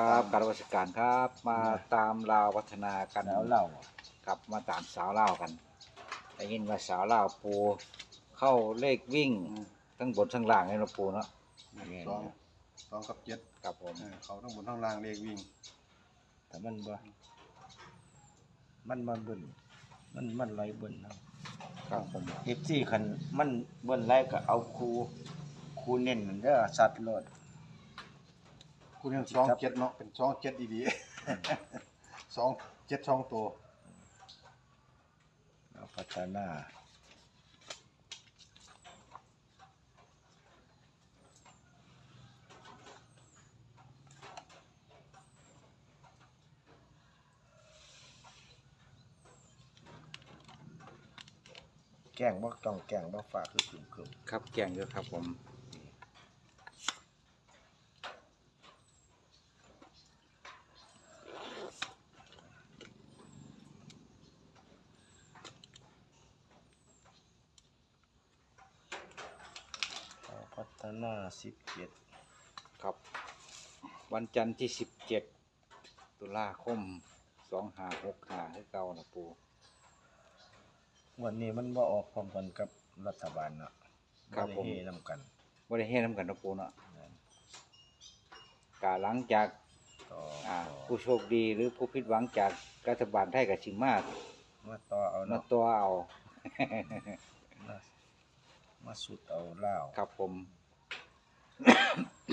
ครับการวัชการครับมาตามราววัฒนากันแล้วเล่าครับมาตามสาวเล่าวกันได้ยินว่าสาวเล่าวปูเข้าเลขวิ่งทั้งบนทั้งล่างเลยเนาะปูเนาะสองสองกับเจ็ดครับผมเออเขาทั้งบนทั้งล่างเลขวิ่งแต่มันบ่มันมันเบิ่นมันมันไหลเบิ่นเนาะครับผมเอฟซีคันมันเบิ่นไหลก็เอาครูครูเน้นนั่นเด้อสัตว์โลด คุณยังสองเจ็ดเนาะเป็นสองเจ็ดดีๆสองเจ็ดสองตัวเอาพัฒนาแกล้งบ่ต้องแกล้งบ่ฝากคือคึมคึมครับแก่งอยู่ครับผม เอาพัฒ นาสิบเจ็ดครับ วันจันทร์ที่สิบเจ็ดตุลาคมสองห้าหกห้าให้เก่านะปูวันนี้มันบ่ออกพร้อมกันกับรัฐบาลเนาะบ่ได้เฮนำกันว่าได้ให้น้ำกันนะปูเนาะกาหลังจากต่ออ่าต่อผู้โชคดีหรือผู้ผิดหวังจากรัฐบาลไทยกับชิมามาต่อเอามาเนาะตัวเอา มามาสุดเอาลาวครับผม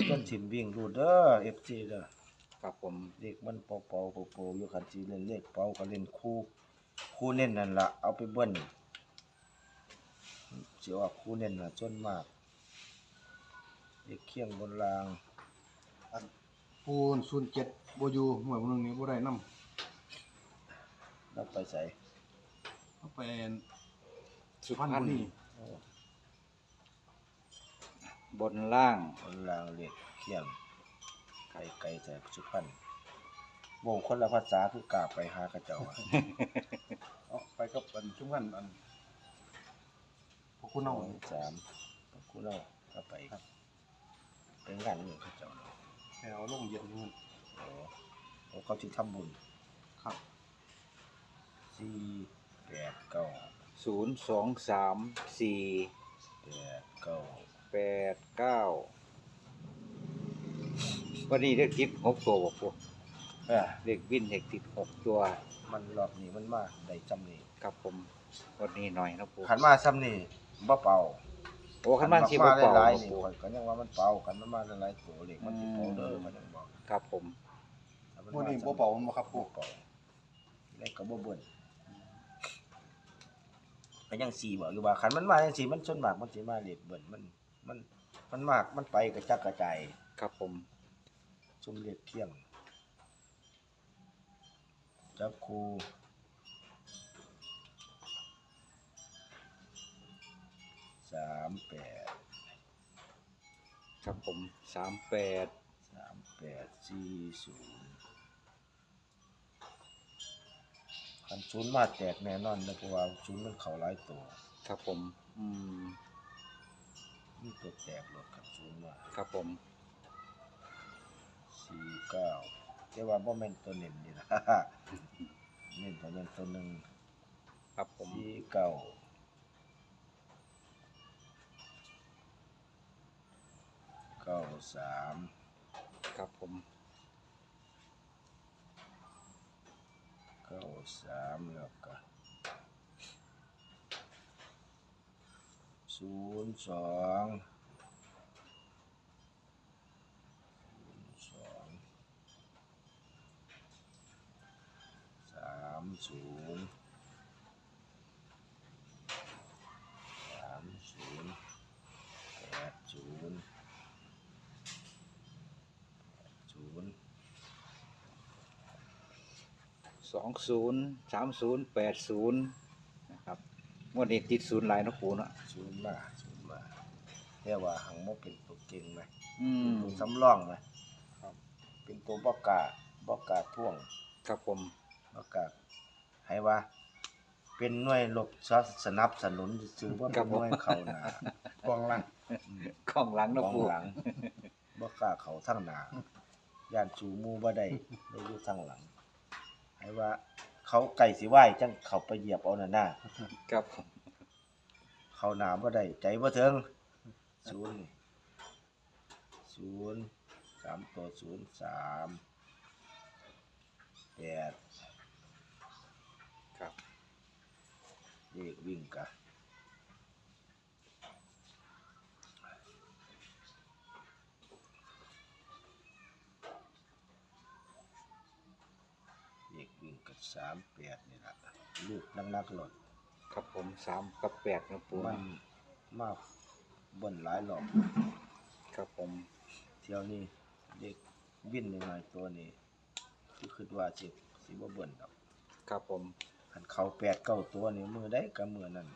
ต้นถิ่มวิ่งรูดเด้อ FG เด้อครับผมเด็กมันเป่าเป่าเป่าเป่าอยู่คันสิเล่นเลขเป่าก็เล่นคู่ คู่เน้นนั่นล่ะเอาไปเบิ้นสิว่าคู่เน้นน่ะส่วนมากเด็กเคียงบนรางอันปูนศูนย์เจ็ดโบอยูหมวยมันนึงนี้บ่ได้นำแล้วไปใส่เอาไปสุพรพันรณบุรี โอ้ บนล่างบนรางเลขเคียงไกลไกลแต่สุพรรณบ่คนละภาษาคือกาไปหากระเจ้าอะเอาไปกับอันชุ่มกันอันพวกคุณเอาสองสามกูเล่าก็ไปครับเป็นงานนี่เขาเจ้าเนาะไปเอาลงเย็นนี่มันโอ้โอ้เขาที่ทำบุญครับสี่แปดเก้าศูนย์สองสามสี่แปดเก้า แปดเก้าวันนี้เด็กติดหกตัวบอกปูเออเด็กวินเด็กติดหกตัวมันรอบนี้มันมาได้จำนี่ครับผมวันนี้หน่อยนะปูขันมาซ้ำนี่บ่เป่าโอ้ขันบ้านชีบมาเป่าหลายบ่ๆนี่ปูข่อยก็ยังว่ามันเป่าขันมันมาหลายๆตัวเล็กมันสิเป่าเด้อมันยังบอกครับผมถ้ามัวันนี้ซ้ำบ่เป่ามันบ่ครับปูบ่เป่าแล้วก็บ่เบิ่นก็ยังสี่บอกอยู่ว่าขันมันมาจังซี่มันส่วนมากมันสิมาเล็กเบิ่นมัน มันมันมากมันไปกระจัดกระจายครับผม ซุ่มเล็กเคียง จับครูสามแปดครับผมสามแปดสามแปดสี่ศูนย์คันศูนย์มาแตกแน่นอนนะเพราะว่าศูนย์มันเข้าหลายตัว ครับผม อืม มีตัวแตกหลดคันศูนย์มาครับผมสี่เก้าแต่ว่าบ่แม่นตัวเน้นนี่นะ เน้นตัวนั้นตัวหนึ่งครับผมสี่เก้าเก้าสามครับผมเก้าสามแล้วก็ ศูนย์สองสองสามศูนย์สามศูนย์แปดศูนย์ศูนย์สองศูนย์สามศูนย์แปดศูนย์ งวดนี้ติดศูนย์หลายเนาะปูเนาะศูนย์มาศูนย์มาเรียกว่าหังโมเป็นตัวเก่งไหมอืมตัวสำรองไหมครับเป็นตัวบอกกล้าบอกกล้าท่วงครับผมบอกกล้าให้ว่า เป็นหน่วยหลบซับสนับสนุนซื้อว่าเป็นหน่วยเขาหนากองล่างกล้องหลังมเนาะองปูหลังบอกกล้าเขาทั้งหนาย่านสู่หมู่บ่ได้ได้อยู่ทางหลังให้ว่า เขาไก่สิไหว้จังเขาไปเหยียบเอานั่นน่ะครับผมเขาหนาบ่ได้ ใจบ่ถึงศูนย์นี่ศูนย์สามตัวศูนย์สามแปดครับเลขวิ่งกะเลขวิ่งกับ สามแปดนี่ละลูกนักๆหล่นครับผมสามกับแปดนะปูมันมากบนหลายหลอกครับผมเที่ยวนี้เด็กวิ่นหน่อยๆตัวนี้คือคิดว่าสิสิบ่เบิ่นดอกครับผมคันเขาแปดเก้าตัวนี่มือได้กับมือนั่น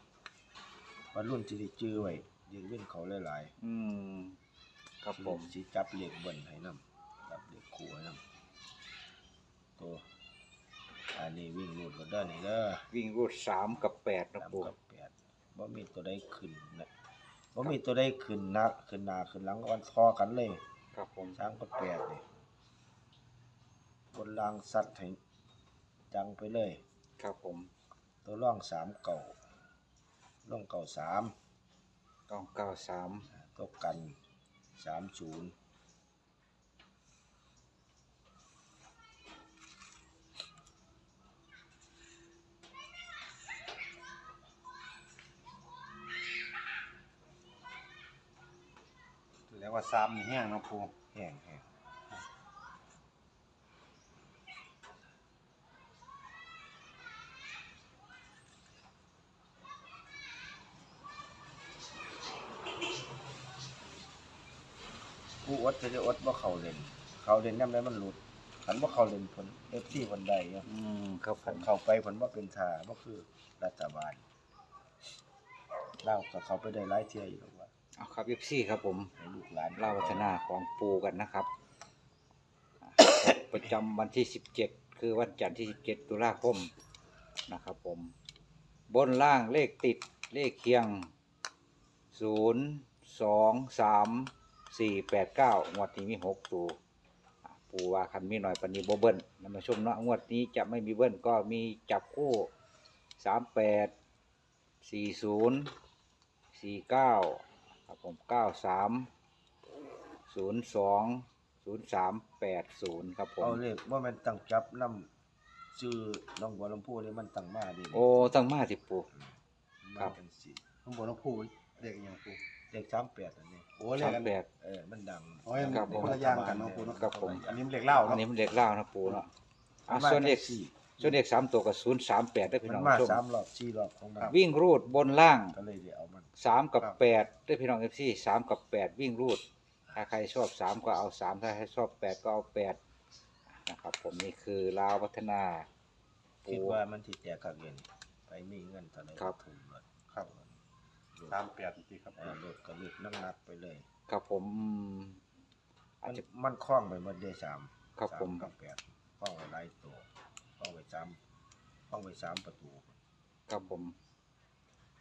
ว่ารุ่นสิได้จื้อไว้เด็กวิ่นเขาหลายอืมคๆรับผมสิจับเลขเบิ่นให้นํจับเลขคู่ให้นํตัวอัน นี้วิ่งรูดก็เด้อนี่เด้อวิ่งรูดสามกับแปดนะสามปูกับแปดบ่มีตัวใดขึ้นนะบ่มีตัวใดขึ้นหนักขึ้นหน้าขึ้นหลังวันทอกันเลยครับผมสามกับแปดนี่บนรางสัตว์ให้จังไปเลย ครับผมตัวร่องสามเก่าร่องเก่าสามต้องเก้าสาม ตัวกันสามศูนย์ แล้วว่าซ้ำนี่แห้งเนาะปูแห้งแห้งผู้อดจะได้อดว่าเขาเล่น เขาเล่นย่ำได้มันหลุดขันว่าเขาเล่นผลเอฟซีคนใดเนี่ยอืมครับผขันมเข้าไปผลว่าเป็นทาว่าคือรัฐบาลเล่ากับเขาไปได้หลายเที่ยอยู่หรอกว่า เอาครับเอฟซีครับผมหลูกหลานเล่าวัฒนาของปูกันนะครับ ประจำวันที่สิบเจ็ดคือวันจันทร์ที่สิบเจ็ดตุลาคมนะครับผม บนล่างเลขติดเลขเคียงศูนย์สองสามสี่แปดเก้างวดนี้มีหกตัวปูว่าคันมีหน่อยปันนี้โบเบิ้ลนำมาชมเนาะงวดนี้จะไม่มีเบิ้ลก็มีจับคู่สามแปดสี่ศูนย์สี่เก้า ครับผมเก้าสามศูนย์สองศูนย์สามแปดศูนย์ครับผม เอาเลขว่ามันตั้งจับน้ำชื่อน้องบัวลำพูนี่มันตั้งมาดีโอ้ตั้งมาสิปู ครัมันบเป็นสีข้างบนต้องพูดเด็กอย่างปูเลขสามแปดอันนี้โอ้เลสาขมกันแปด เออมันดังโอ้ยครับผมคนละอย่างกันเนาะปูเนาะครับผม อันนี้มันเด็กเล่าอันเนาะนี้มันเลขเล่านะปูเนาะอะส่วนเลขสี่ ส่วนเลขสามตัวกับศูนย์สามแปดได้อพี่มัน้นองมาชมสามรอบสี่รอบของมันวิ่งรูดบนล่างก็เลยเดี๋ยวเอามัน สามกับแปดได้อพี่น้องเอฟซีสามกับแปดวิ่งรูด ถ้าใครชอบสามก็เอาสามถ้าใครชอบแปดก็เอาแปดนะครับ ผมนี่คือลาวพัฒนาปู คิดว่ามันที่แจกกับเงินไปมีเงินเท่าไหร่ครับ ทุนรถครับรถสามแปดจริงครับ เออรถก็ลึกนักนักๆไปเลย ครับผมอืมอามัจนจะ มันคล้องไปหมดเดสามครับผม สากับแปดคล้องไว้หลายตัว คล้องไว้สามคล้องไว้สามประตูครับผม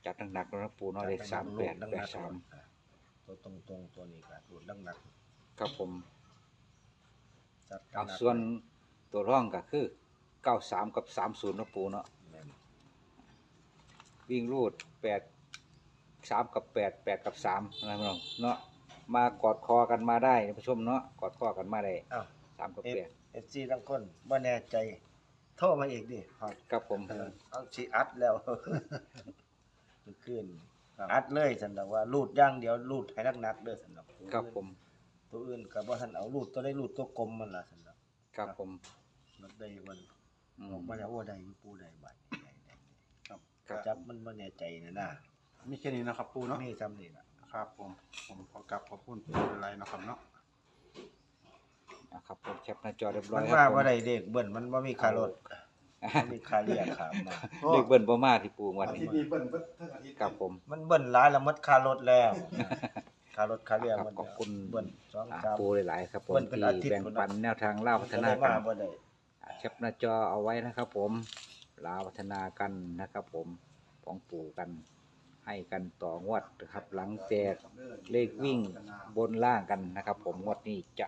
จัดหนักๆแล้วนะปูเนาะเลขสามแปดแปดสามตัวตรงตรงๆตัวนี้ก็รูดนักนักครับผมๆจัดเอาหนักๆส่วนตัวร่องก็คือเก้าสามกับสามศูนย์นะปูเนาะแม่นวิ่งรูดแปดสามกับแปดแปดกับสามนะพี่น้องเนาะมากอดคอกันมาได้ท่านผู้ชมเนาะกอดคอกันมาได้อ้าวสามกับเอฟแปดเอฟซีทั้งคนบ่แน่ใจ โทรมาอีกดิครับครับผม เออเอาสิอัดแล้วขึ้นอัดเลยสันดอกว่ารูดอย่างเดียวรูดให้นักๆเด้อสันดอกครับผม ตัวอื่นก็บ่ทันเอารูดตัวได้รูดตัวกลมมันล่ะสันดอกครับผมมันได้มันอือมอกมาแล้วว่าได้อยู่ปูได้บัดได้ได้ครับ ครับจับมันบ่แน่ใจนะนะมีแค่นี้นะครับปูเนาะมีจำนี่ล่ะ ครับผม ผมขอกลับขอบคุณปูอะไรนะครับเนาะ นะครับผมแคปหน้าจอเรียบร้อมัยนครับมาผมบ่ได้เด็กเบิ่นมันบ่มีค่ารถบ่มีค่าเรียกครับมาเลขเบิ้ลบ่มาที่ปูงวันอาทินี้ตย์นี้เบิ้ลเบิ้ลทั้งอาทิตย์ครับผม มันเบิ่นหลายแล้วหมดค่ารถแล้วค่ารถค่าเรียกครับมันขอบคุณ เบิ่นสองอ่าสาม ปูหลายๆครับผมเบิ้ลเป็นอาทิที่ตย์ แบ่งพุ่นเนาะปันแนวทางเล่าพัฒนาก็เลยกัมานบ่ได้ อ่าแคปหน้าจอเอาไว้นะครับผมลาวพัฒนากันนะครับ ผมของปู่กันให้กันต่องวดนะครับ หลังแจกเลขวิ่งบนล่างกันนะครับ ผมงวดนี้จะ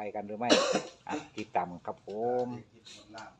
ไปกันหรือไม่อะติดตามครับผม เลขติดบนล่าง